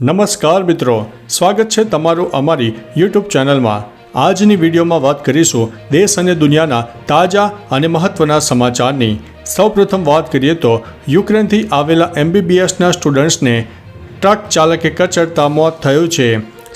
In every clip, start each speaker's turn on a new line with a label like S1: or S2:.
S1: નમસ્કાર મિત્રો, સ્વાગત છે તમારું અમારી યુટ્યુબ ચેનલમાં. આજની વિડીયોમાં વાત કરીશું દેશ અને દુનિયાના તાજા અને મહત્ત્વના સમાચારની. સૌપ્રથમ વાત કરીએ તો, યુક્રેનથી આવેલા એમબીબીએસના સ્ટુડન્ટ્સને ટ્રક ચાલકે કચડતા મોત થયું છે.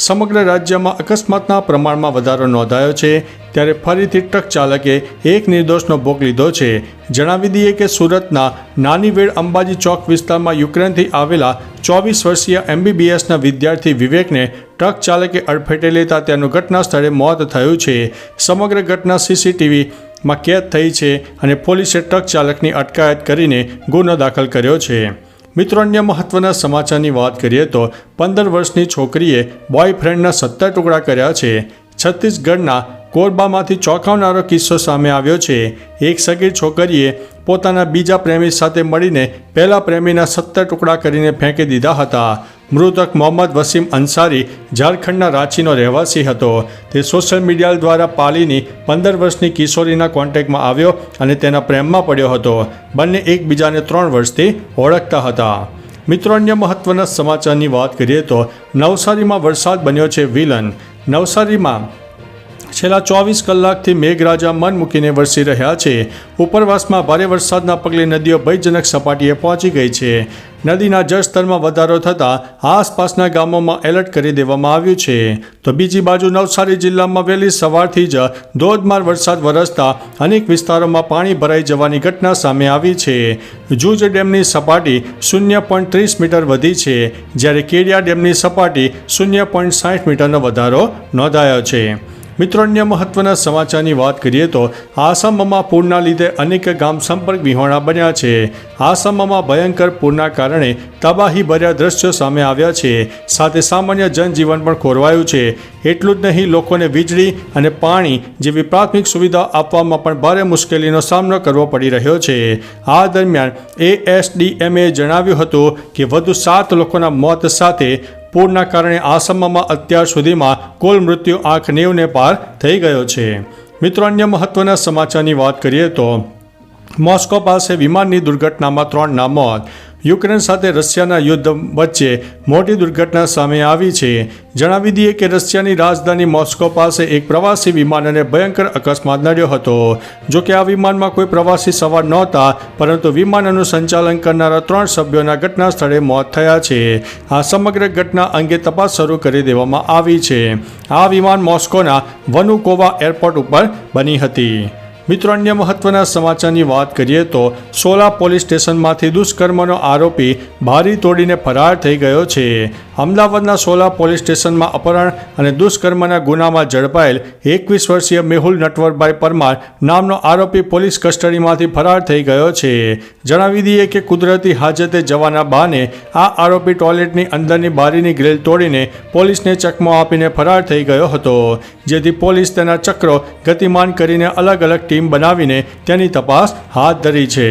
S1: સમગ્ર રાજ્યમાં અકસ્માતના પ્રમાણમાં વધારો નોંધાયો છે, ત્યારે ફરીથી ટ્રક ચાલકે એક નિર્દોષનો ભોગ લીધો છે. જણાવી દઈએ કે સુરતના નાનીવેડ અંબાજી ચોક વિસ્તારમાં યુક્રેનથી આવેલા ચોવીસ વર્ષીય એમબીબીએસના વિદ્યાર્થી વિવેકને ટ્રક ચાલકે અડફેટે લેતા તેનું ઘટના સ્થળે મોત થયું છે. સમગ્ર ઘટના સીસીટીવીમાં કેદ થઈ છે અને પોલીસે ટ્રક ચાલકની અટકાયત કરીને ગુનો દાખલ કર્યો છે. મિત્રો, અન્ય મહત્વના સમાચારની વાત કરીએ તો પંદર વર્ષની છોકરીએ બોયફ્રેન્ડના સત્તર ટુકડા કર્યા છે. છત્તીસગઢના કોરબામાંથી ચોંકાવનારો કિસ્સો સામે આવ્યો છે. એક સગીર છોકરીએ પોતાના બીજા પ્રેમી સાથે મળીને પહેલા પ્રેમીના સત્તર ટુકડા કરીને ફેંકી દીધા હતા. મૃતક મોહમ્મદ વસીમ અંસારી ઝારખંડના રાંચીનો રહેવાસી હતો. તે સોશિયલ મીડિયા દ્વારા પાલીની પંદર વર્ષની કિશોરીના કોન્ટેક્ટમાં આવ્યો અને તેના પ્રેમમાં પડ્યો હતો. બંને એકબીજાને ત્રણ વર્ષથી ઓળખતા હતા. મિત્રો, અન્ય મહત્વના સમાચારની વાત કરીએ તો નવસારીમાં વરસાદ બન્યો છે વિલન. નવસારીમાં છેલ્લા ચોવીસ કલાકથી મેઘરાજા મન મૂકીને વરસી રહ્યા છે. ઉપરવાસમાં ભારે વરસાદના પગલે નદીઓ ભયજનક સપાટીએ પહોંચી ગઈ છે. નદીના જળસ્તરમાં વધારો થતાં આસપાસના ગામોમાં એલર્ટ કરી દેવામાં આવ્યું છે. તો બીજી બાજુ નવસારી જિલ્લામાં વહેલી સવારથી જ ધોધમાર વરસાદ વરસતા અનેક વિસ્તારોમાં પાણી ભરાઈ જવાની ઘટના સામે આવી છે. જૂજ ડેમની સપાટી શૂન્ય પોઈન્ટ ત્રીસ મીટર વધી છે, જ્યારે કેડિયા ડેમની સપાટી શૂન્ય પોઈન્ટ સાઠ મીટરનો વધારો નોંધાયો છે. મિત્રો, અન્ય મહત્વના સમાચારની વાત કરીએ તો આસામમાં પૂરના લીધે અનેક ગામ સંપર્ક વિહોણા બન્યા છે. આસામમાં ભયંકર પૂરના કારણે તબાહી ભર્યા દ્રશ્યો સામે આવ્યા છે. સાથે સામાન્ય જનજીવન પણ ખોરવાયું છે. એટલું જ નહીં, લોકોને વીજળી અને પાણી જેવી પ્રાથમિક સુવિધા આપવામાં પણ ભારે મુશ્કેલીનો સામનો કરવો પડી રહ્યો છે. આ દરમિયાન એએસડીએમએ જણાવ્યું હતું કે વધુ સાત લોકોના મોત સાથે પૂરના કારણે આસામમાં અત્યાર સુધીમાં કુલ મૃત્યુ આંખ નેવને પાર થઈ ગયો છે. મિત્રો, અન્ય મહત્વના સમાચારની વાત કરીએ તો મોસ્કો પાસે વિમાનની દુર્ઘટનામાં ત્રણના મોત યુક્રેન સાથે રશિયાના યુદ્ધ વચ્ચે મોટી દુર્ઘટના સામે આવી છે. જણાવી દઈએ કે રશિયાની રાજધાની મોસ્કો પાસે એક પ્રવાસી વિમાન અને ભયંકર અકસ્માત નડ્યો હતો. જો કે આ વિમાનમાં કોઈ પ્રવાસી સવાર નહોતા, પરંતુ વિમાનનું સંચાલન કરનારા ત્રણ સભ્યોના ઘટના સ્થળે મોત થયા છે. આ સમગ્ર ઘટના અંગે તપાસ શરૂ કરી દેવામાં આવી છે. આ વિમાન મોસ્કોના વનુકોવા એરપોર્ટ ઉપર બની હતી. મિત્રો, અન્ય મહત્વના સમાચારની વાત કરીએ તો સોલા પોલીસ સ્ટેશનમાંથી દુષ્કર્મનો આરોપી ભારી તોડીને ફરાર થઈ ગયો છે. અમદાવાદના સોલા પોલીસ સ્ટેશનમાં અપહરણ અને દુષ્કર્મના ગુનામાં ઝડપાયેલ એકવીસ વર્ષીય મેહુલ નટવરભાઈ પરમાર નામનો આરોપી પોલીસ કસ્ટડીમાંથી ફરાર થઈ ગયો છે. જણાવી દઈએ કે કુદરતી હાજતે જવાના બહાને આ આરોપી ટોયલેટની અંદરની બારીની ગ્રીલ તોડીને પોલીસને ચકમો આપીને ફરાર થઈ ગયો હતો, જેથી પોલીસ તેના ચક્રો ગતિમાન કરીને અલગ અલગ ટીમ બનાવીને તેની તપાસ હાથ ધરી છે.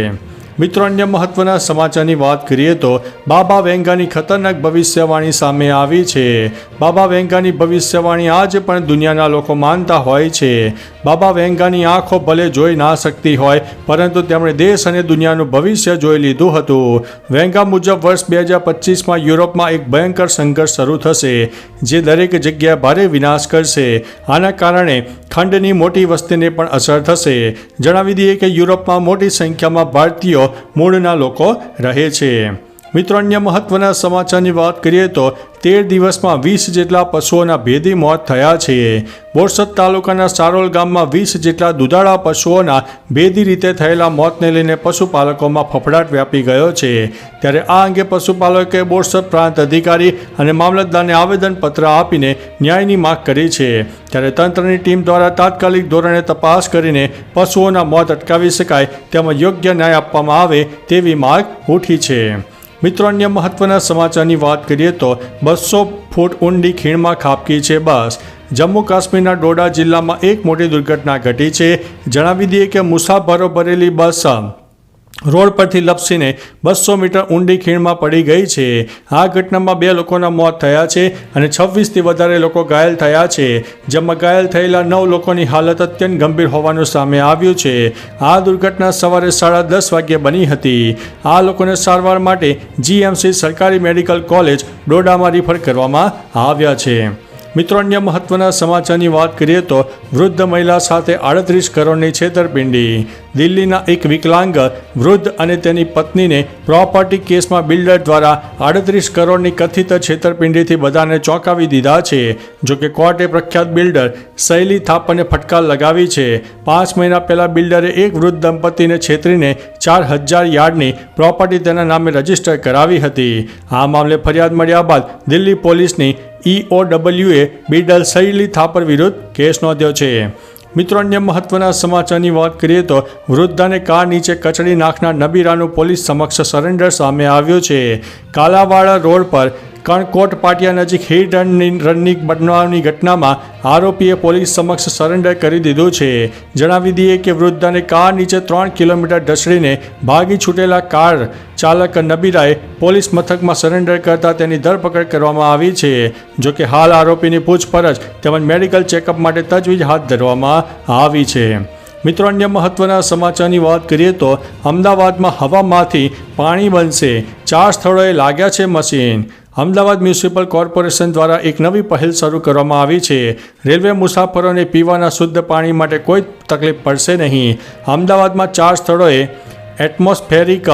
S1: મિત્રો, અન્ય મહત્વના સમાચારની વાત કરીએ તો બાબા વેંગાની ખતરનાક ભવિષ્યવાણી સામે આવી છે. બાબા વેંગાની ભવિષ્યવાણી આજે પણ દુનિયાના લોકો માનતા હોય છે. બાબા વેંગાની આંખો ભલે જોઈ ના શકતી હોય, પરંતુ તેમણે દેશ અને દુનિયાનું ભવિષ્ય જોઈ લીધું હતું. વેંગા મુજબ વર્ષ બે હજાર પચીસમાં યુરોપમાં એક ભયંકર સંઘર્ષ શરૂ થશે, જે દરેક જગ્યાએ ભારે વિનાશ કરશે. આના કારણે ખંડની મોટી વસ્તીને પણ અસર થશે. જણાવી દઈએ કે યુરોપમાં મોટી સંખ્યામાં ભારતીયો મૂળના લોકો રહે છે. મિત્રો, અન્ય મહત્વના સમાચારની વાત કરીએ તો તેર દિવસમાં વીસ જેટલા પશુઓના ભેદી મોત થયા છે. બોરસદ તાલુકાના સારોલ ગામમાં વીસ જેટલા દુધાળા પશુઓના ભેદી રીતે થયેલા મોતને લઈને પશુપાલકોમાં ફફડાટ વ્યાપી ગયો છે. ત્યારે આ અંગે પશુપાલકે બોરસદ પ્રાંત અધિકારી અને મામલતદારને આવેદનપત્ર આપીને ન્યાયની માગ કરી છે. ત્યારે તંત્રની ટીમ દ્વારા તાત્કાલિક ધોરણે તપાસ કરીને પશુઓના મોત અટકાવી શકાય તેમાં યોગ્ય ન્યાય આપવામાં આવે તેવી માગ ઉઠી છે. મિત્રો, અન્ય મહત્વના સમાચારની વાત કરીએ તો બસો ફૂટ ઊંડી ખીણમાં ખાબકી છે બસ. જમ્મુ કાશ્મીરના ડોડા જિલ્લામાં એક મોટી દુર્ઘટના ઘટી છે. જણાવી દઈએ કે મુસાફરો ભરેલી બસ રોડ પરથી લપસીને બસો મીટર ઊંડી ખીણમાં પડી ગઈ છે. આ ઘટનામાં બે લોકોના મોત થયા છે અને છવ્વીસથી વધારે લોકો ઘાયલ થયા છે. જેમાં ઘાયલ થયેલા નવ લોકોની હાલત અત્યંત ગંભીર હોવાનું સામે આવ્યું છે. આ દુર્ઘટના સવારે સાડા દસ વાગ્યે બની હતી. આ લોકોને સારવાર માટે જીએમસી સરકારી મેડિકલ કોલેજ ડોડામાં રિફર કરવામાં આવ્યા છે. મિત્રો, અન્ય મહત્વના સમાચારની વાત કરીએ તો વૃદ્ધ મહિલા સાથે આડત્રીસ કરોડની છેતરપિંડી. દિલ્હીના એક વિકલાંગ વૃદ્ધ અને તેની પત્નીને પ્રોપર્ટી કેસમાં બિલ્ડર દ્વારા આડત્રીસ કરોડની કથિત છેતરપિંડીથી બધાને ચોંકાવી દીધા છે. જોકે કોર્ટે પ્રખ્યાત બિલ્ડર શૈલી થાપને ફટકાર લગાવી છે. પાંચ મહિના પહેલા બિલ્ડરે એક વૃદ્ધ દંપતીને છેતરીને ચાર હજાર યાર્ડની પ્રોપર્ટી તેના નામે રજિસ્ટર કરાવી હતી. આ મામલે ફરિયાદ મળ્યા બાદ દિલ્હી પોલીસની ઈઓડબલ્યુએ બિલ્ડર શૈલી થાપર વિરુદ્ધ કેસ નોંધ્યો છે. મિત્રો, અન્ય મહત્વના સમાચારની વાત કરીએ તો વૃદ્ધાને કાર નીચે કચડી નાખનાર નબીરાનું પોલીસ સમક્ષ સરેન્ડર સામે આવ્યું છે. કાલાવાડા રોડ પર કણકોટ પાટિયા નજીક હિટ રનની રનની બનાવની ઘટનામાં આરોપીએ પોલીસ સમક્ષ સરેન્ડર કરી દીધું છે. જણાવી દઈએ કે વૃદ્ધાને કાર નીચે ત્રણ કિલોમીટર ઢસડીને ભાગી છૂટેલા કાર ચાલક નબીરાએ પોલીસ મથકમાં સરેન્ડર કરતા તેની ધરપકડ કરવામાં આવી છે. જોકે હાલ આરોપીની પૂછપરછ તેમજ મેડિકલ ચેકઅપ માટે તજવીજ હાથ ધરવામાં આવી છે. મિત્રો, અન્ય મહત્વના સમાચારની વાત કરીએ તો અમદાવાદમાં હવામાંથી પાણી બનશે. ચાર સ્થળોએ લાગ્યા છે મશીન. અમદાવાદ મ્યુનિસિપલ કોર્પોરેશન દ્વારા એક નવી પહેલ શરૂ કરવામાં આવી છે. રેલવે મુસાફરોને પીવાના શુદ્ધ પાણી માટે કોઈ તકલીફ પડશે નહીં. અમદાવાદમાં ચાર સ્થળોએ એટમોસ્ફેરિક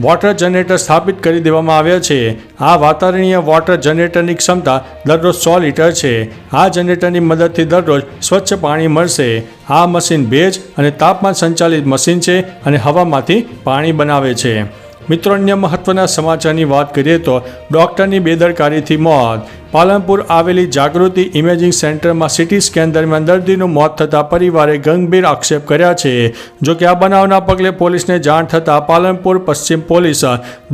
S1: વોટર જનરેટર સ્થાપિત કરી દેવામાં આવ્યા છે. આ વાતાવરણીય વોટર જનરેટરની ક્ષમતા દરરોજ સો લીટર છે. આ જનરેટરની મદદથી દરરોજ સ્વચ્છ પાણી મળશે. આ મશીન ભેજ અને તાપમાન સંચાલિત મશીન છે અને હવામાંથી પાણી બનાવે છે. મિત્રો, અન્ય મહત્વના સમાચારની વાત કરીએ તો ડૉક્ટરની બેદરકારીથી મોત. પાલનપુર આવેલી જાગૃતિ ઇમેજિંગ સેન્ટરમાં સિટી સ્કેન દરમિયાન દર્દીનું મોત થતાં પરિવારે ગંભીર આક્ષેપ કર્યા છે. જો કે આ બનાવના પગલે પોલીસને જાણ થતાં પાલનપુર પશ્ચિમ પોલીસ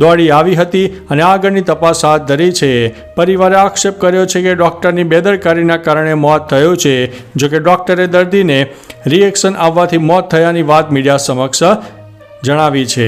S1: દોડી આવી હતી અને આગળની તપાસ હાથ ધરી છે. પરિવારે આક્ષેપ કર્યો છે કે ડૉક્ટરની બેદરકારીના કારણે મોત થયું છે. જો કે ડૉક્ટરે દર્દીને રિએક્શન આવવાથી મોત થયાની વાત મીડિયા સમક્ષ જણાવી છે.